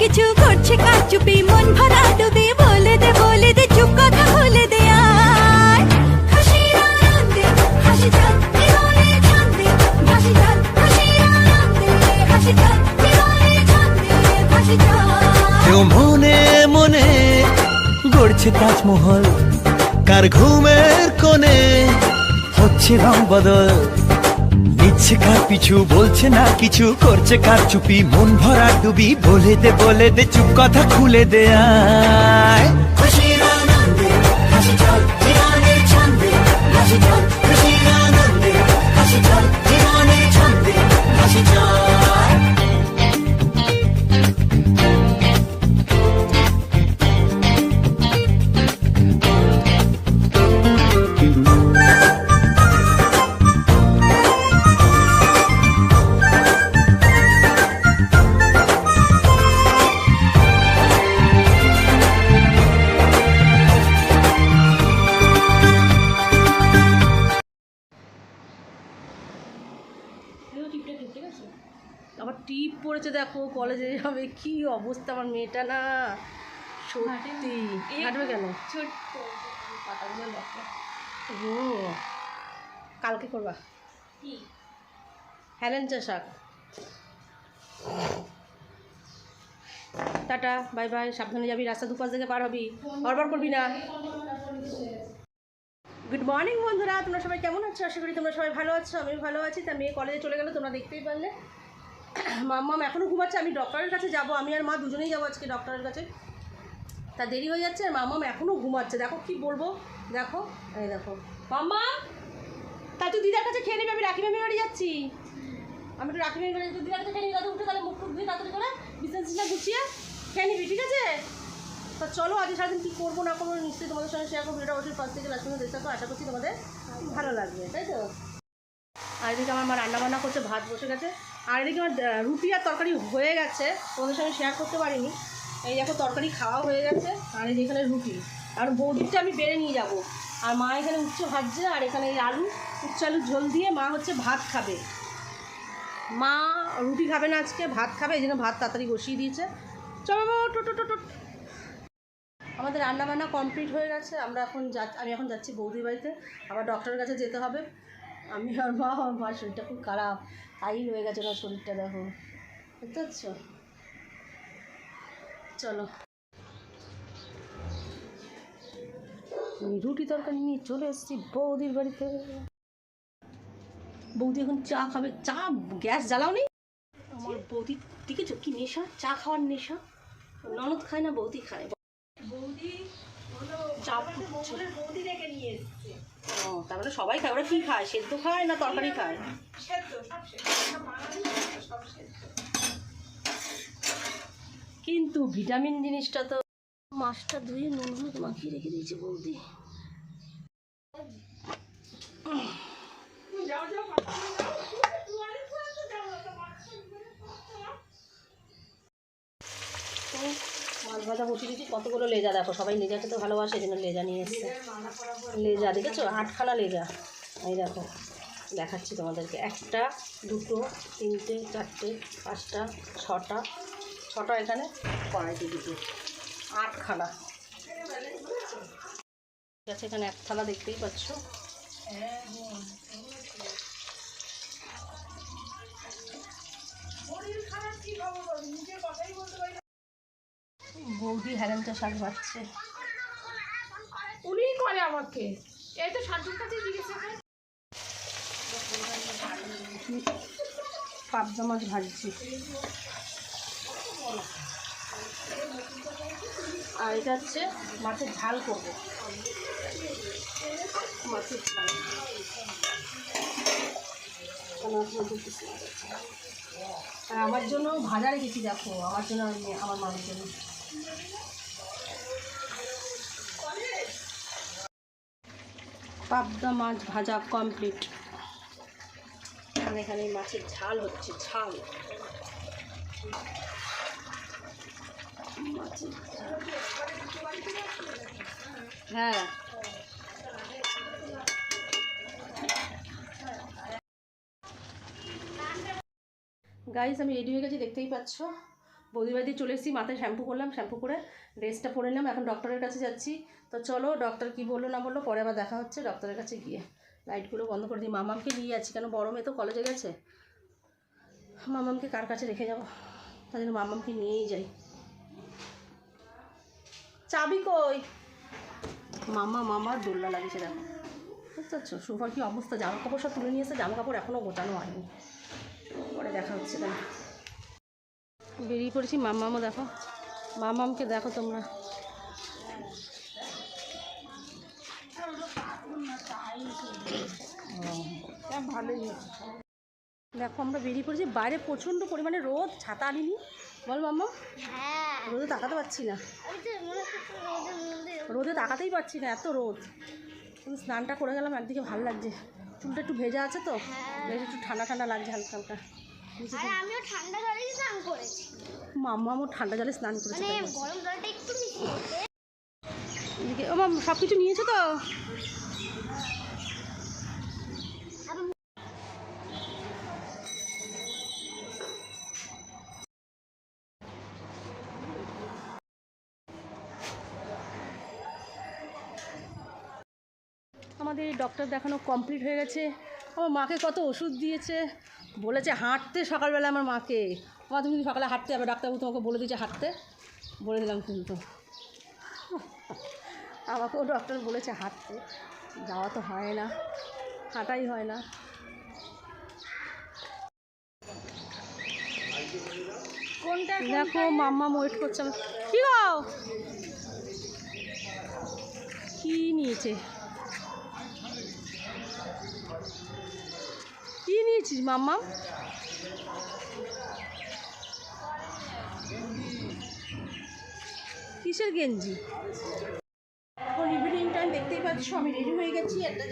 কিছু করছে কারচুপি মন ভরা ডুবি বলে দে বলে দে, চুপ কথা বলে দে আর। মনে মনে গড়ছে তাজমহল, কার ঘুমের কোণে হচ্ছে রং বদল। নিচ্ছে কার পিছু, বলছে না কিছু, করছে কার চুপি, মন ভরা ডুবি, বলে দে বলে দে, চুপ কথা খুলে দে হাসি কি অবস্থা আমার মেয়েটা না? সত্যি। হাঁটবে কেন? ও কালকে করবা? হ্যালেঞ্চা শাক। টাটা বাই বাই সাবধানে যাবি রাস্তা দুপাশ থেকে পার হবি। হরবার করবি না। গুড মর্নিং বন্ধুরা তোমরা সবাই কেমন আছো? আশা করি তোমরা সবাই ভালো আছো আমি ভালো আছি। তা মেয়ে কলেজে চলে গেলো তোমরা দেখতেই পারলে। মাম্মাম এখনও ঘুমাচ্ছে, আমি ডক্টরের কাছে যাব, আমি আর মা দুজনেই যাব আজকে ডক্টরের কাছে। তা দেরি হয়ে যাচ্ছে, আর মাম্মাম এখনও ঘুমাচ্ছে। দেখো কি বলব, দেখো, এই দেখো। মাম্মা, তা তুই দিদার কাছে খেয়ে নিবি, আমি রাখি মামি বাড়ি যাচ্ছি। আমি তো রাখি মামি বাড়ি তুই দিদার কাছে খেয়ে নিবি তাহলে উঠে তাহলে মুখ টুক ধুয়ে তাড়াতাড়ি করে বিছানা টিছানা গুছিয়ে খেয়ে নিবি, ঠিক আছে? তা চলো, আজকে সারাদিন কী করব না করব নিশ্চয়ই তোমাদের সঙ্গে শেয়ার করব, ভিডিওটা অবশ্যই ফার্স্ট থেকে লাস্ট পর্যন্ত দেখতে আশা করছি তোমাদের ভালো লাগবে। তাই তো? আর এদিকে আমার মা রান্না বান্না করছে, ভাত বসে গেছে। আর এদিকে আমার রুটি আর তরকারি হয়ে গেছে। তোমাদের সঙ্গে শেয়ার করতে পারিনি। এই দেখো, তরকারি খাওয়া হয়ে গেছে, আর এই যে এখানে রুটি। আর বৌদিরটা আমি বেড়ে নিয়ে যাব। আর মা এখানে উচ্চ ভাজছে, আর এখানে এই আলু, উচ্চ আলু ঝোল দিয়ে মা হচ্ছে ভাত খাবে। মা রুটি খাবে না আজকে, ভাত খাবে, এই জন্য ভাত তাড়াতাড়ি বসিয়ে দিয়েছে। চলো টো টো টো আমাদের রান্না বান্না কমপ্লিট হয়ে গেছে। আমরা এখন যা, আমি এখন যাচ্ছি বৌদির বাড়িতে। আবার ডক্টরের কাছে যেতে হবে। আমি আর মা, আমার শরীরটা খুব খারাপ। তাই হয়ে গেছে ওনার শরীরটা, দেখো। বুঝতে পারছ চলো। রুটি তরকারি নিয়ে চলে এসেছি বৌদির বাড়িতে। বৌদি এখন চা খাবে। চা, গ্যাস জ্বালাও নেই আমার বৌদি, দেখেছ কি নেশা? চা খাওয়ার নেশা? ননদ খায় না, বৌদি খায়। চাপ। ও তারপরে সবাই খায়। ওরা কি খায়? সেদ্ধ খায় না তরকারি খায়? কিন্তু ভিটামিন জিনিসটা তো মাছটা ধুয়ে নুন হলুদ মাখিয়ে রেখে দিয়েছে বৌদি। তো মাছ ভাজা বসিয়ে দিয়েছি, কতগুলো লেজা দেখো, সবাই লেজা খেতে ভালোবাসে জন্য লেজা নিয়ে এসছে। লেজা, দেখেছ? আটখানা লেজা। এই দেখো, দেখাচ্ছি তোমাদেরকে। একটা, দুটো, তিনটে, চারটে, পাঁচটা, ছটা। ছটা এখানে কড়াইতে দিতে। আটখানা। ঠিক আছে, এখানে এক থালা দেখতেই পাচ্ছ। বৌদি হ্যারেন্টা শাক ভাজছে উনিই করে আমাকে। এই তো সাজুর কাছে জিজ্ঞেস পাবদা মাছ ভাজছি। আর এটা হচ্ছে মাছের ঝাল করব। মাছের ঝাল। আর আমার জন্য ভাজা রেখেছি দেখো। আমার জন্য আমার মায়ের জন্য। পাবদা মাছ ভাজা কমপ্লিট এখানে মাছের ঝাল হচ্ছে, ঝাল। হ্যাঁ। গাইস আমি রেডি হয়ে গেছি, দেখতেই পাচ্ছ? বৌদি বাড়িতে চলে এসেছি, মাথায় শ্যাম্পু করলাম শ্যাম্পু করে ড্রেসটা পরে নিলাম, এখন ডক্টরের কাছে যাচ্ছি। তো চলো ডক্টর কি বলল না বলল, পরে আবার দেখা হচ্ছে ডক্টরের কাছে গিয়ে। লাইটগুলো বন্ধ করে দিই। মামামকে নিয়ে যাচ্ছি কেন বড় মেয়ে তো কলেজে গেছে? মামামকে কার কাছে রেখে যাব? তাই জন্য মামামকে নিয়েই যাই। চাবি কই? মামা, মামার দোল্লা লাগিয়েছে, দেখো। বুঝতে পারছ? সুপার কি অবস্থা? জামা কাপড় সব তুলে নিয়ে এসে জামা কাপড় এখনও গোটানো হয়নি। পরে দেখা হচ্ছে তাই বেরিয়ে পড়েছি মামামও দেখো। মামামকে দেখো তোমরা। দেখো আমরা বেরিয়ে পড়েছি। বাইরে প্রচণ্ড পরিমাণে রোদ ছাতা আনিনি। বল মাম্মা হ্যাঁ রোদে তাকাতে পারছি না। রোদে তাকাতেই পারছি না এত রোদ। স্নানটা করে গেলাম একদিকে ভালো লাগছে। চুলটা একটু ভেজা আছে তো? বেশ একটু ঠান্ডা ঠান্ডা লাগছে হালকা হালকা। আর আমিও ঠান্ডা জলে স্নান করেছি। ঠান্ডা জলে স্নান করেছে মানে গরম জলটা একটু এদিকে ও মাম সব কিছু নিয়েছো তো? আমাদের ডক্টর দেখানো কমপ্লিট হয়ে গেছে। আমার মাকে কত ওষুধ দিয়েছে। বলেছে হাঁটতে সকালবেলা আমার মাকে। মা তুমি সকালে হাঁটতে যাবে? ডাক্তারবাবু তোমাকে বলে দিয়েছে হাঁটতে। বলে দিলাম কিন্তু। আমাকেও ডক্টর বলেছে হাঁটতে। যাওয়া তো হয় না। হাঁটাই হয় না। কোনটা দেখো মাম্মা ওয়েট করছে। আমার কি গো? কি নিয়েছে? কি নিয়েছিস মাম্মা কিসের গেঞ্জি? এখন ইভিনিং টাইম দেখতেই পাচ্ছ, আমি রেডি হয়ে গেছি। একটা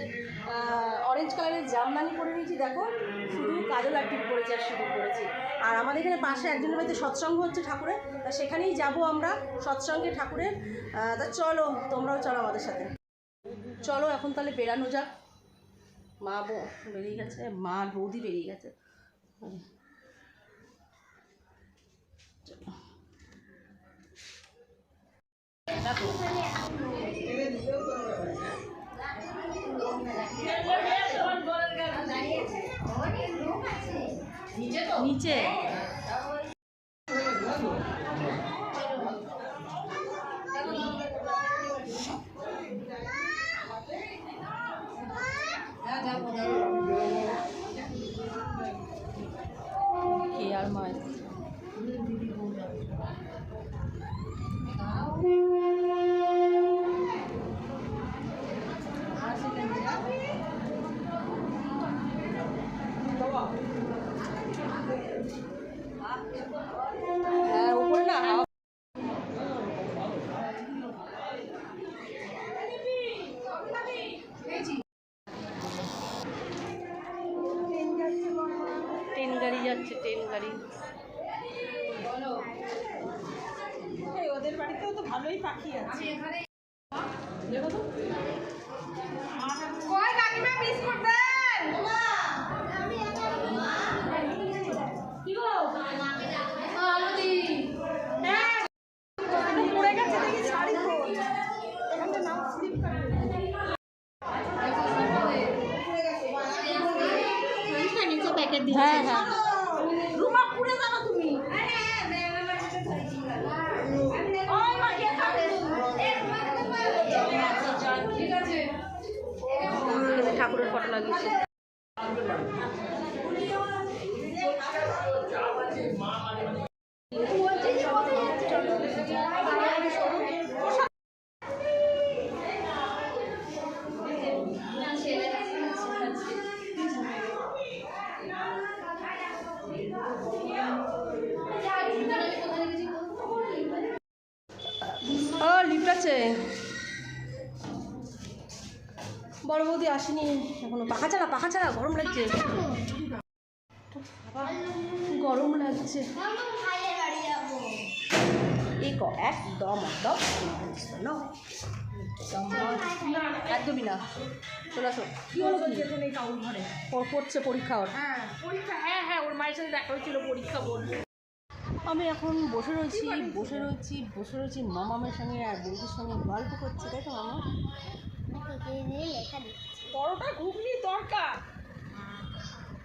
অরেঞ্জ কালারের জামদানি পরে নিয়েছি, দেখো, শুধু কাজল টিপ করেছি আর শুধু করেছি আর আমাদের এখানে পাশে একজনের বাড়িতে সৎসঙ্গ হচ্ছে ঠাকুরের, তা সেখানেই যাব আমরা সৎসঙ্গে ঠাকুরের। তা চলো, তোমরাও চলো আমাদের সাথে। চলো, এখন তাহলে বেরানো যাক। মা বেরিয়ে গেছে মা বৌদি বেরিয়ে গেছে। নিচে কে আর মায় হ্যাঁ উপরে না ট্রেন গাড়ি যাচ্ছে ট্রেন গাড়ি। ওদের বাড়িতেও তো ভালোই পাখি আছে দেখো তো কই কাকিমা বিস্কুট দেন কি গো পড়ে গেছে দেখি শাড়ি কই এখানটা নাও স্লিপ হ্যাঁ হ্যাঁ রুমা পুড়ে যাবে তুমি ওই মা কে খাবে ঠিক আছে এখানে ঠাকুরের ফটো লাগিয়েছে। ও লিফট বড় বৌদি আসেনি এখনও। পাখা চালা পাখা চালা গরম লাগছে। গরম লাগছে। এই ক একদম একদম। না একদমই না। চলে আসো। কি হলো ঘরে? পড়ছে পরীক্ষা ওর। হ্যাঁ পরীক্ষা হ্যাঁ হ্যাঁ ওর মায়ের সাথে দেখা হয়েছিল পরীক্ষা বলবে আমি এখন বসে রয়েছি বসে রয়েছি বসে রয়েছি মামামের সঙ্গে আর বৌদির সঙ্গে গল্প করছি তাই তো মামা? পরোটা ঘুগনি তরকা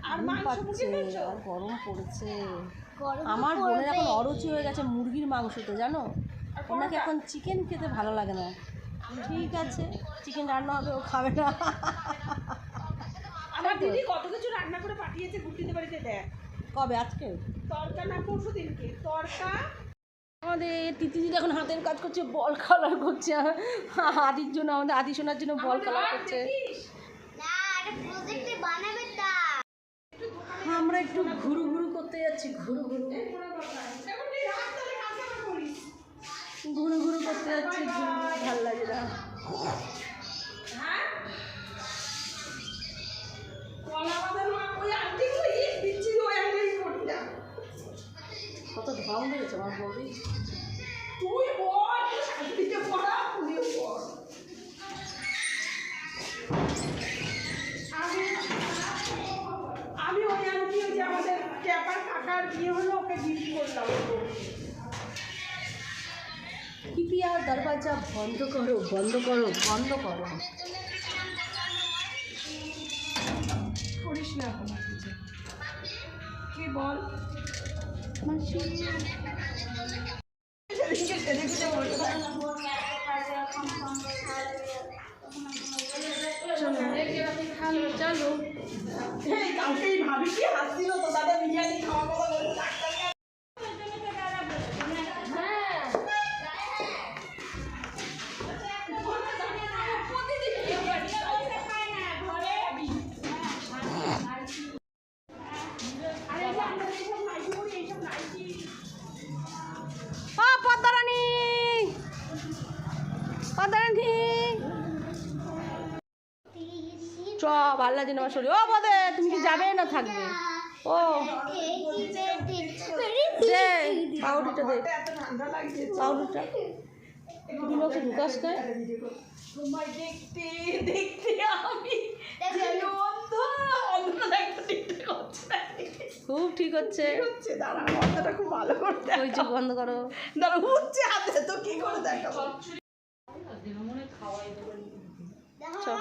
আর মাংস গরম পড়েছে। আমার বোনের এখন অরুচি হয়ে গেছে মুরগির মাংসতে জানো? ওনাকে এখন চিকেন খেতে ভালো লাগে না। ঠিক আছে চিকেন রান্না হবে ও খাবে না। আমার দিদি কত কিছু রান্না করে পাঠিয়েছে গুটিতে বাড়িতে দেখ। কবে? আজকে? তরকা না পরশু দিনকে তরকা আমাদের তিতিদির এখন হাতের কাজ করছে বল কালার করছে। আদির জন্য আমাদের আদি সোনার জন্য বল কালার করছে। আমরা একটু ঘুরু ঘুরু করতে যাচ্ছি ঘুরু ঘুরু। ঘুরু ঘুরু করতে যাচ্ছি ভালো লাগে না। হ্যাঁ? কলা বাঁধানো ওই আন্টিগুলো ওই যে আমাদের ক্যাপার কাকার বিয়ে হলো ওকে গিফট করলাম। কৃপিয়া দরওয়াজা বন্ধ করো বন্ধ করো বন্ধ করো। করিস না কি বল? বলতে চলো। এই কালকেই ভাবি কি হাসছিল তো দাদা বিরিয়ানি খাওয়া কথা বলে চ আল্লাহ লাগছে না আমার শরীর ও বদে তুমি কি যাবে না থাকবে? ও। দে পাউরুটা দে। পাউরুটা ওকে ঢুকাস না? তোমায় দেখতে দেখতে আমি যে অন্ধ। অন্ধ দেখতে দেখতে খুব ঠিক হচ্ছে। হচ্ছে দাঁড়া খুব ভালো করে দেখ ওই চোখ বন্ধ করো। দাঁড়া উঠছে হাতে তো কি করে দেখাবো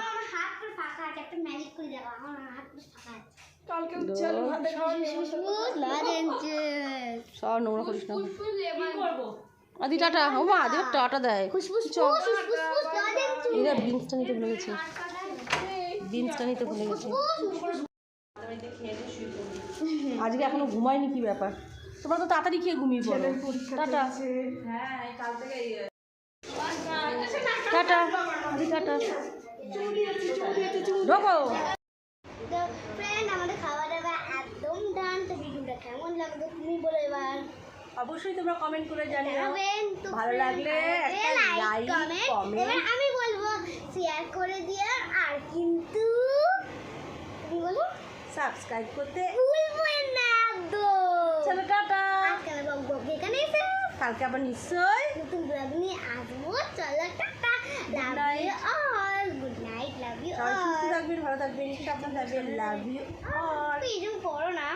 আমার হাত পুরো ফাঁকা আছে একটা ম্যাজিক করে দেখো আমার হাত ফাঁকা আছে। কালকে উচ্ছে আলু খাওয়া সব নোংরা করিস না। আদি টাটা। ও মা আদি টাটা দেয়। চ এরা বিনসটা নিতে ভুলে গেছি। বিনসটা নিতে ভুলে গেছি। আজকে এখনও ঘুমায়নি কি ব্যাপার? তোমরা তো তাড়াতাড়ি খেয়ে ঘুমিয়ে পড়ো। টাটা। টাটা। আদি টাটা। ঢোকো ফ্রেন্ড আমাদের খাওয়া দাওয়া একদম ডান তো ভিডিওটা কেমন লাগল তুমি বলো এবার। অবশ্যই তোমরা কমেন্ট করে জানিও। ভালো লাগলে একটা লাইক কমেন্ট কমেন্ট এবার আমি বলব শেয়ার করে দিয়ে আর কিন্তু তুমি বলো সাবস্ক্রাইব করতে ভুলবেন না একদম চলো টাটা। আজকাল বকবক এখানে এসে কালকে আবার নিশ্চয়। নতুন ব্লগ নিয়ে আসব। চলো tata. Love you all good night love you সবাই সুস্থ থাকবেন ভালো থাকবেন সাবধান থাকবেন লাভ ইউ এরকম করো না।